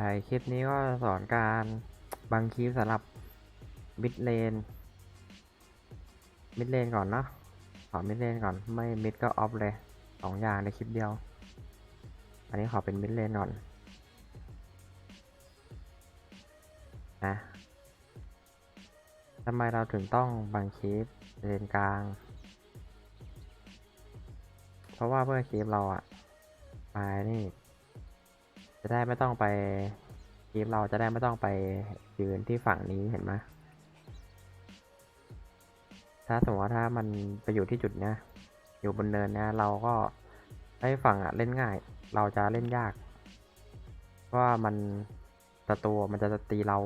ใช่คลิปนี้ก็สอนการบังคีปสำหรับมิดเลนมิดเลนก่อนเนาะสอมิดเลนก่อนไม่มิดก็ออฟเลยสองอย่างในคลิปเดียว อันนี้ขอเป็นมิดเลนก่อนนะทำไมเราถึงต้องบังคีปเลนกลาง เพราะว่าเพื่อคีปเราอะมานี่ จะได้ไม่ต้องไปทีมเราจะได้ไม่ต้องไปยืนที่ฝั่งนี้เห็นไหมถ้าสมมติว่าถ้ามันไปอยู่ที่จุดเนี้ยอยู่บนเนินเนี้ยเราก็ให้ฝั่งอะเล่นง่าย เราจะเล่นยากเพราะว่ามันศัตรูมันจะตีเรา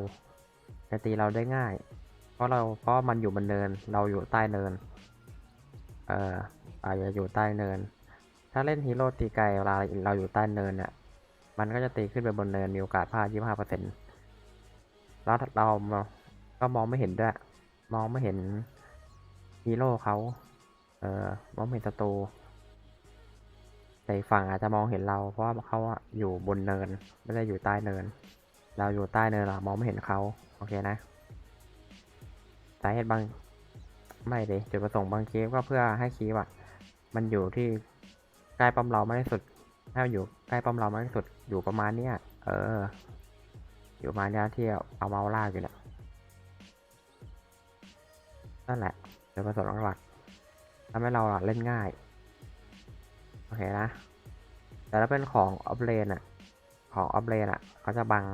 จะตีเราได้ง่าย เพราะเราเพราะมันอยู่บนเนิน เราอยู่ใต้เนิน เอ่ออาจจะอยู่ใต้เนิน ถ้าเล่นฮีโร่ตีไกลเวลาเราอยู่ใต้เนินเนี่ย มันก็จะตีขึ้นไปบนเนินมีโอกาสพลาด25%แล้วเราก็มองไม่เห็นด้วย มองไม่เห็นฮีโร่เขาเออมองไม่เห็นศัตรูแต่ฝั่งอาจจะมองเห็นเรา เพราะว่าเขาอะอยู่บนเนิน ไม่ได้อยู่ใต้เนิน เราอยู่ใต้เนินเรามองไม่เห็นเขาโอเคนะสาเหตุบางไม่เลยจุดประสงค์บางคลิปก็เพื่อให้คลิปอะมันอยู่ที่ใกล้ป้อมเรามากที่สุด ให้มันอยู่ใกล้ป้อมเรามากที่สุดอยู่ประมาณเนี้ยเออ อยู่ประมาณเนี้ยที่เอาเมาส์ลากอยู่เนี่ยนั่นแหละเป็นประสงค์หลักๆทำให้เราเล่นง่าย โอเคนะ แต่ถ้าเป็นของออฟเลนอะของออฟเลนอะเขาจะบัง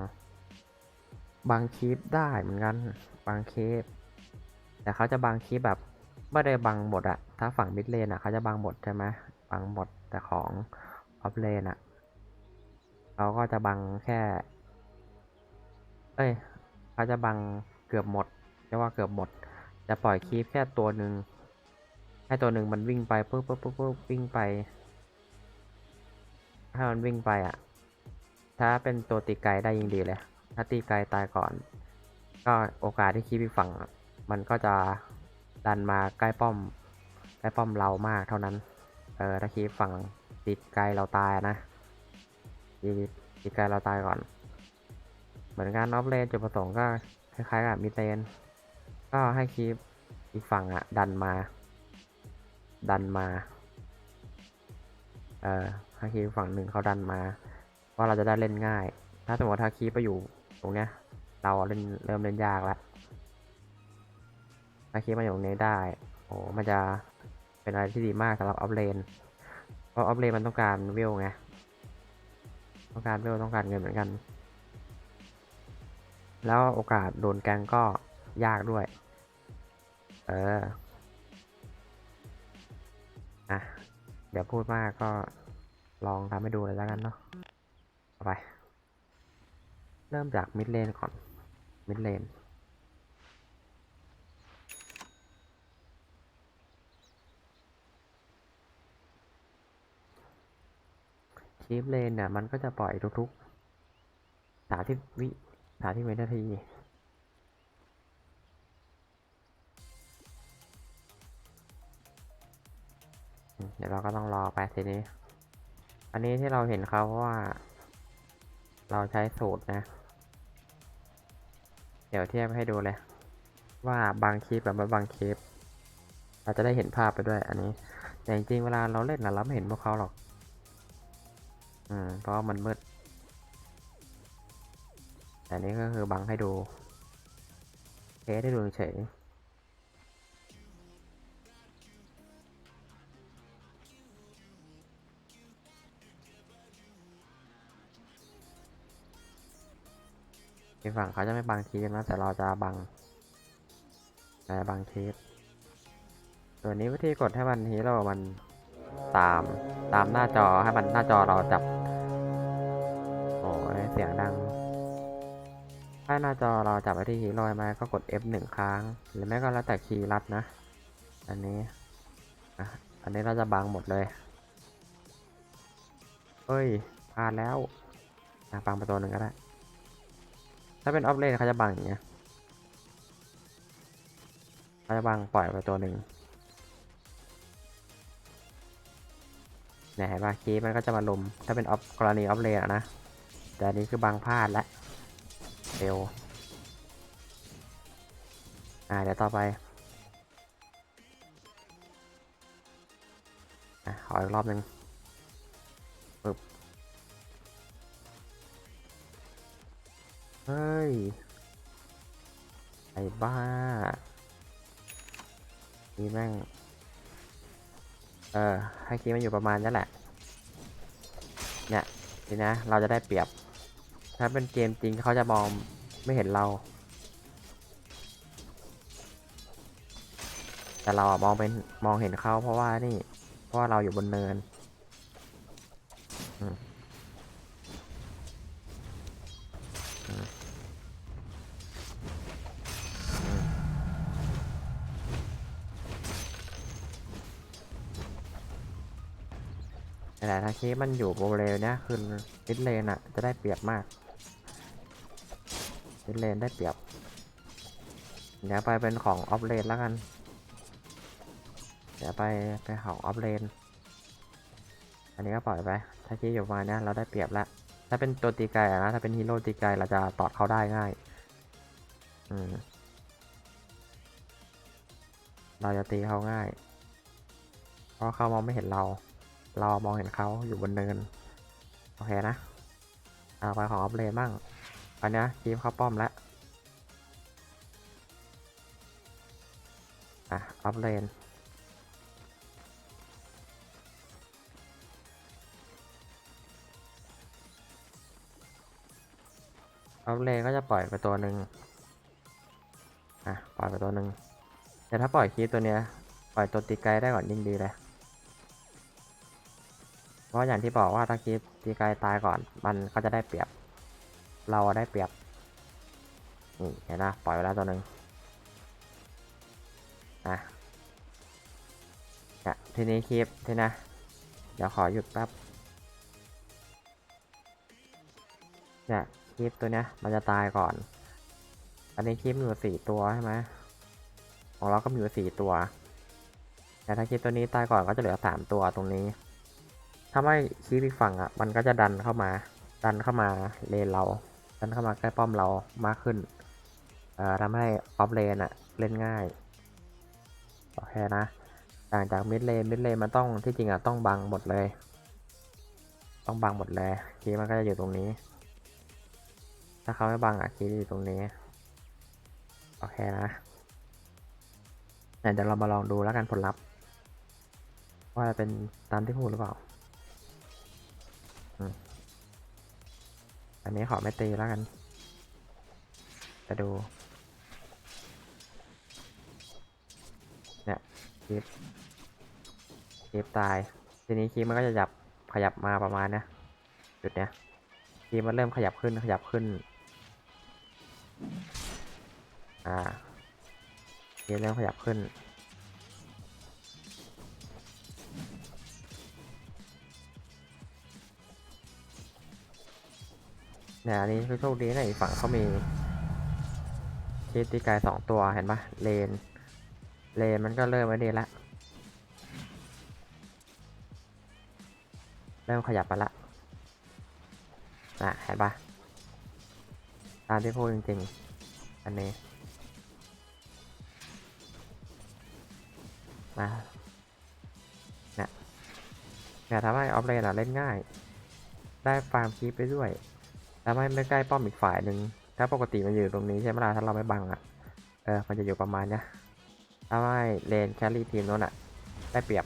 บังคลิปได้เหมือนกัน บังคลิป แต่เขาจะบังคลิปแบบไม่ได้บังหมดอะถ้าฝั่งมิดเลนอะเขาจะบังหมดใช่ไหมบังหมดแต่ของ ออฟเลนอะเขาก็จะบังแค่ เอ้ยเขาจะบังเกือบหมดเรียกว่าเกือบหมด จะปล่อยคลิปแค่ตัวหนึ่งให้ตัวหนึ่งมันวิ่งไปปุ๊บปุ๊บปุ๊บปุ๊บวิ่งไปถ้ามันวิ่งไปอะ ถ้าเป็นตัวตีไกลได้ยิ่งดีเลย ถ้าตีไกลตายก่อน ก็โอกาสที่คลิปอีกฝั่ง มันก็จะดันมาใกล้ป้อม ใกล้ป้อมเรามากเท่านั้น เออถ้าคลิปฝั่ง ติดไกลเราตายนะตีตีไกลเราตายก่อน เหมือนกันออฟเลนจุดประสงค์ก็คล้ายๆกับมิดเลนก็ให้คลิปอีกฝั่งอะดันมา ดันมา เออให้คลิปอีกฝั่งหนึ่งเขาดันมา ว่าเราจะได้เล่นง่าย ถ้าสมมติถ้าคลิปไปอยู่ตรงเนี้ย เราเล่นเริ่มเล่นยากแล้วถ้าคลิปมาอยู่ตรงนี้ได้โอ้มันจะเป็นอะไรที่ดีมากสำหรับออฟเลน ราะออฟเลนมันต้องการวิวไง ต้องการวิวต้องการเงินเหมือนกัน แล้วโอกาสโดนแกงก็ยากด้วย เออ อะ เดี๋ยวพูดมากก็ลองทำให้ดูเลยแล้วกันเนาะไป เริ่มจากมิดเลนก่อน มิดเลน คีฟเลนเนี่ยมันก็จะปล่อยทุกๆสามที่วิสามที่วินาทีเดี๋ยวเราก็ต้องรอไปทีนี้ อันนี้ที่เราเห็นเขาเพราะว่า เราใช้สูตรนะ เดี๋ยวเทียบให้ดูเลย ว่าบางคลิปกับไม่บางคลิป เราจะได้เห็นภาพไปด้วยอันนี้ แต่จริงๆเวลาเราเล่นนะเราไม่เห็นพวกเขาหรอก อืม เพราะมันมืด แต่นี้ก็คือบังให้ดูเทสให้ดูเฉยอีฝั่งเขาจะไม่บังทีนะแต่เราจะบังแต่บังทีตัวนี้วิธีกดให้มันฮีโร่มันตามตามหน้าจอให้มันหน้าจอเราจับ เสียงดัง ถ้าหน้าจอเราจับไปที่ฮีโร่มาก็กด F หนึ่งครั้ง หรือไม่ก็แล้วแต่คีย์ลัดนะ อันนี้อะอันนี้เราจะบังหมดเลยเฮ้ยพลาดแล้วอะบังไปตัวหนึ่งก็ได้ ถ้าเป็นออฟเลนเขาจะบังอย่างเงี้ยเขาจะบังปล่อยไปตัวหนึ่งเนี่ยเห็นป่ะคีย์มันก็จะมาลุม ถ้าเป็นออฟกรณีออฟเลนอะนะ แต่อันนี้คือบางพลาดละเร็วอ่าเดี๋ยวต่อไปอะขออีกรอบหนึ่งปึ๊บเฮ้ย ไอ้บ้า นี่แม่ง เออให้คิดมันอยู่ประมาณนี้แหละ เนี่ยทีนะ เราจะได้เปรียบ ถ้าเป็นเกมจริงเขาจะมองไม่เห็นเรา แต่เราอะมองเป็นมองเห็นเขาเพราะว่านี่ เพราะว่าเราอยู่บนเนินแต่ถ้าเคสมันอยู่โบเลนเนี่ยคือมิดเลนอะจะได้เปรียบมาก เลนได้เปรียบ เดี๋ยวไปเป็นของออฟเลนแล้วกัน เดี๋ยวไปไปของออฟเลน อันนี้ก็ปล่อยไป ถ้าคิดอยู่มาเนี้ยเราได้เปรียบละ ถ้าเป็นตัวตีไกลนะ ถ้าเป็นฮีโร่ตีไกลเราจะตอดเขาได้ง่าย อืม เราจะตีเขาง่าย เพราะเขามองไม่เห็นเรา เรามองเห็นเขาอยู่บนเนิน โอเคนะเอาไปของออฟเลนบ้าง อันนี้ยคีบเข้าป้อมแล้วอะออฟเลนออฟเลนก็จะปล่อยไปตัวหนึ่งอะปล่อยไปตัวหนึ่งแต่ถ้าปล่อยคีตัวเนี้ยปล่อยตัวตีไกลได้ก่อนยิ่งดีเลยเพราะอย่างที่บอกว่าถ้าคีตีไกลตายก่อนมันก็จะได้เปรียบ เราได้เปรียบนี่เห็นนะปล่อยไปแล้วตัวหนึ่งอะทีนี้คีปทีนะ เดี๋ยวขอหยุดแป๊บเนี่ยคลิปตัวเนี้ยมันจะตายก่อน อันนี้คลิปมีอยู่สี่ตัวใช่ไหมของเราก็มีอยู่สี่ตัว แต่ถ้าคลิปตัวนี้ตายก่อนก็จะเหลือสามตัวตรงนี้ ถ้าไม่คลิปอีกฝั่งอะ มันก็จะดันเข้ามา ดันเข้ามาเลนเรา ดันเข้ามาใกล้ป้อมเรามากขึ้นทำให้ออฟเลนอะเล่นง่ายโอเคนะต่างจากมิดเลนมิดเลนมันต้องที่จริงอะต้องบังหมดเลย ต้องบังหมดเลยคลิปมันก็จะอยู่ตรงนี้ ถ้าเขาไม่บังอะคีอยู่ตรงนี้โอเคนะเดี๋ยวเรามาลองดูแล้วกันผลลัพธ์ว่าจะเป็นตามที่พูดหรือเปล่า อันนี้ขอไม่ตีแล้วกัน จะดู เนี่ยคลิปคลิปตาย ทีนี้คลิปมันก็จะยับขยับมาประมาณเนี้ยจุดเนี้ยคลิปมันเริ่มขยับขึ้นขยับขึ้น อ่าเกมเริ่มขยับขึ้น เนี่ยอันนี้คือโชคดีนะอีกฝั่งเขามีเคสตีกายสองตัวเห็นปะเลน เลนมันก็เริ่มไม่ดีละเริ่มขยับไปละอะเห็นปะตามที่พูดจริงๆ อันนี้มาเนี่ยเนี่ยทำให้ออฟเลนอะเล่นง่าย ได้ฟาร์มคีปไปด้วย ทำให้ไม่ใกล้ป้อมอีกฝ่ายหนึ่งถ้าปกติมันอยู่ตรงนี้ใช่ไหมล่ะถ้าเราไม่บังอะเออมันจะอยู่ประมาณเนี้ยทำให้เลนแครี่ทีมโน้นอะ ได้เปรียบ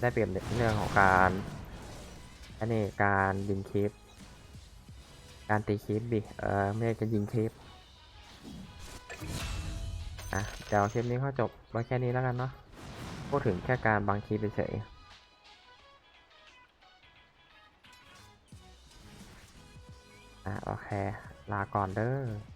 ได้เปรียบในเรื่องของการอันนี้การยิงคลิปการตีคลิปดิเออไม่ใช่จะยิงคลิปอะเดี๋ยวคลิปนี้ก็จบไว้แค่นี้แล้วกันเนาะพูดถึงแค่การบังคลิปเฉย อะโอเค ลาก่อนเด้อ